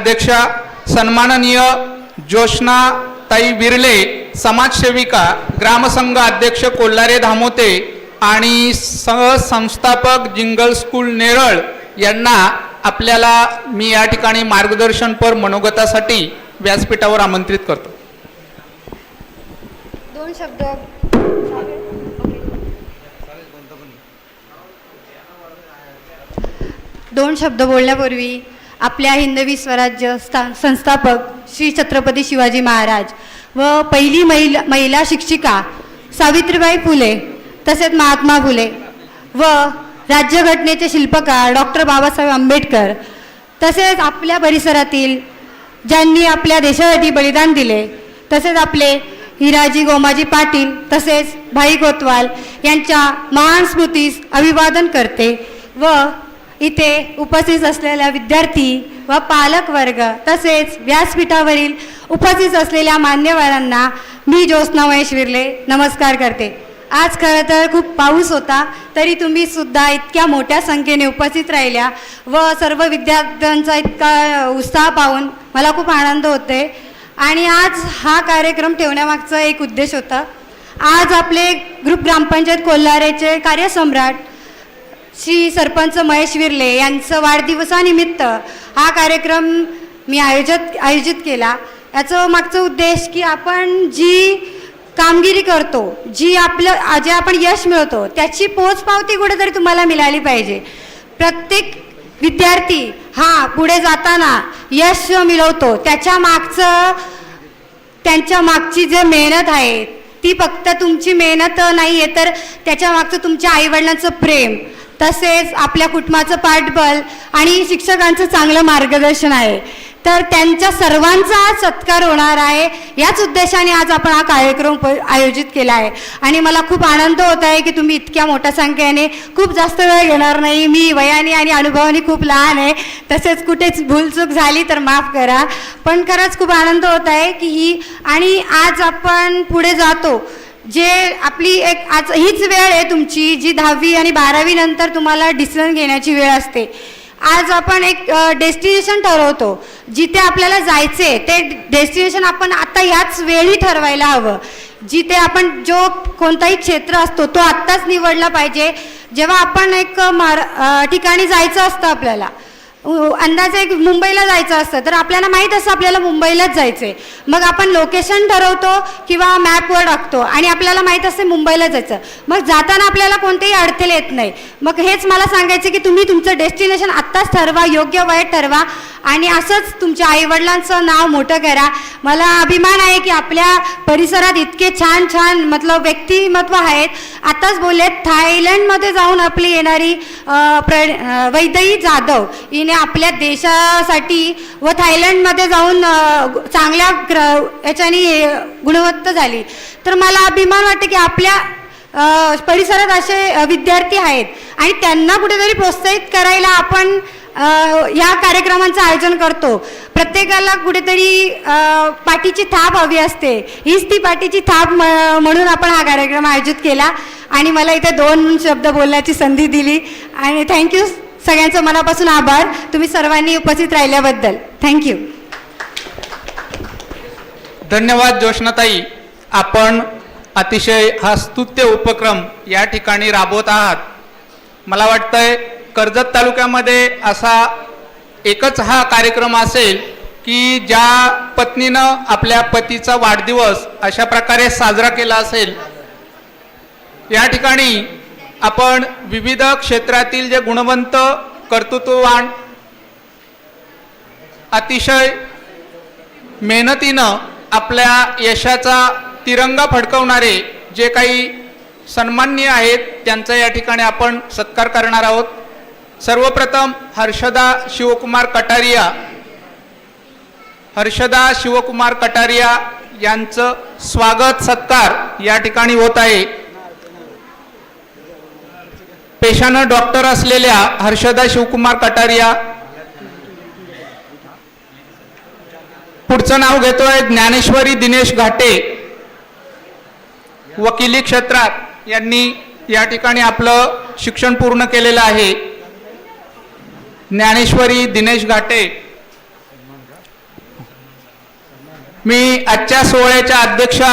अध्यक्षा सन्माननीय जोशना ताई बिर्ले समाजसेविका ग्रामसंघ अध्यक्ष कोल्हारे धामोते आणि सहसंस्थापक जिंगल स्कूल नेरळ यांना आपल्याला मी या ठिकाणी मार्गदर्शनपर मनोगतासाठी व्यासपीठावर आमंत्रित करतो. दोन शब्द. दोन शब्द बोलण्यापूर्वी आपल्या हिंदवी स्वराज्य स्था संस्थापक श्री छत्रपती शिवाजी महाराज व पहिली महिला महिला शिक्षिका सावित्रीबाई फुले तसेच महात्मा फुले व राज्यघटनेचे शिल्पकार डॉक्टर बाबासाहेब आंबेडकर तसेच आपल्या परिसरातील ज्यांनी आपल्या देशासाठी बलिदान दिले तसेच आपले हिराजी गोमाजी पाटील तसेच भाई कोतवाल यांच्या महान स्मृतीस अभिवादन करते व इथे उपस्थित असलेल्या विद्यार्थी व पालक वर्ग तसेच व्यासपीठावरील उपस्थित असलेल्या मान्यवरांना मी ज्योत्स्ना महेश विरले नमस्कार करते. आज खरं तर खूप पाऊस होता तरी तुम्ही सुद्धा इतक्या मोठ्या संख्येने उपस्थित राहिल्या व सर्व विद्यार्थ्यांचा इतका उत्साह पाहून मला खूप आनंद होते आणि आज हा कार्यक्रम ठेवण्यामागचा एक उद्देश होता. आज आपले ग्रुप ग्रामपंचायत कोल्हारेचे कार्यसम्राट श्री सरपंच महेश विर्ले यांचं वाढदिवसानिमित्त हा कार्यक्रम मी आयोजित आयोजित केला. याचं मागचं उद्देश की आपण जी कामगिरी करतो जी आपलं जे आपण यश मिळवतो त्याची पोचपावती कुठेतरी तुम्हाला मिळाली पाहिजे. प्रत्येक विद्यार्थी हा पुढे जाताना यश मिळवतो त्याच्या मागचं त्यांच्या मागची जे मेहनत आहे ती फक्त तुमची मेहनत नाही आहे तर त्याच्या मागचं तुमच्या आईवडिलांचं प्रेम तसेच आपल्या कुटुंबाचं पाठबल आणि शिक्षकांचं चांगलं मार्गदर्शन आहे. तर त्यांच्या सर्वांचा आज सत्कार होणार आहे. याच उद्देशाने आज आपण हा कार्यक्रम आयोजित केला आहे. आणि मला खूप आनंद होत आहे की तुम्ही इतक्या मोठ्या संख्येने खूप जास्त वेळ घेणार नाही. मी वयाने आणि अनुभवाने खूप लहान आहे. तसेच कुठेच भूलचूक झाली तर माफ करा. पण खरंच खूप आनंद होत आहे की ही आणि आज आपण पुढे जातो. जे आपली एक आज हीच वेळ आहे तुमची जी दहावी आणि बारावी नंतर तुम्हाला डिसिजन घेण्याची वेळ असते. आज आपण एक डेस्टिनेशन ठरवतो. जिथे आपल्याला जायचे ते डेस्टिनेशन आपण आता याच वेळी ठरवायला हवं. जिथे आपण जो कोणताही क्षेत्र असतो तो आत्ताच निवडला पाहिजे. जेव्हा आपण एक मार ठिकाणी जायचं असतं आपल्याला अंदाजे एक मुंबईला जायचं असतं. तर आपल्याला माहीत असतं आपल्याला मुंबईलाच जायचं आहे मग आपण लोकेशन ठरवतो किंवा मॅपवर टाकतो आणि आपल्याला माहीत असते मुंबईला जायचं. मग जाताना आपल्याला कोणतेही अडथळे येत नाही. मग हेच मला सांगायचं की तुम्ही तुमचं डेस्टिनेशन आत्ताच ठरवा योग्य वय ठरवा आणि असंच तुमच्या आईवडिलांचं नाव मोठं करा. मला अभिमान आहे की आपल्या परिसरात इतके छान छान मतलब व्यक्तिमत्व आहेत. आत्ताच बोलले थायलंडमध्ये जाऊन आपली येणारी प्र वैदई जाधव. जाधव तिने आपल्या देशासाठी व थायलंडमध्ये जाऊन चांगल्या ग्र याच्याने गुणवत्ता झाली. तर मला अभिमान वाटते की आपल्या परिसरात असे विद्यार्थी आहेत आणि त्यांना कुठेतरी प्रोत्साहित करायला आपण या कार्यक्रमांचं आयोजन करतो. प्रत्येकाला कुठेतरी पाठीची थाप हवी असते. हीच ती पाठीची थाप म- म्हणून आपण हा कार्यक्रम आयोजित केला आणि मला इथे दोन शब्द बोलण्याची संधी दिली. आणि थँक्यू सगळ्यांचं मनापासून आभार. तुम्ही सर्वांनी उपस्थित राहिल्याबद्दल. थँक्यू धन्यवाद जोशनाताई आपण अतिशय हा स्तुत्य उपक्रम या ठिकाणी राबवत आहात. मला वाटतंय कर्जत तालुक्यामध्ये असा एकच हा कार्यक्रम असेल की ज्या पत्नीनं आपल्या पतीचा वाढदिवस अशा प्रकारे साजरा केला असेल. या ठिकाणी आपण विविध क्षेत्रातील जे गुणवंत कर्तृत्ववान अतिशय मेहनतीनं आपल्या यशाचा तिरंगा फडकवणारे जे काही सन्माननीय आहेत त्यांचा या ठिकाणी आपण सत्कार करणार आहोत. सर्वप्रथम हर्षदा शिवकुमार कटारिया हर्षदा शिवकुमार कटारिया यांचं स्वागत सत्कार या ठिकाणी होत आहे. पेशानं डॉक्टर असलेल्या हर्षदा शिवकुमार कटारिया. पुढचं नाव घेतोय ज्ञानेश्वरी दिनेश घाटे. वकिली क्षेत्रात यांनी या ठिकाणी आपलं शिक्षण पूर्ण केलेलं आहे. ज्ञानेश्वरी दिनेश घाटे. मी आजच्या सोहळ्याच्या अध्यक्षा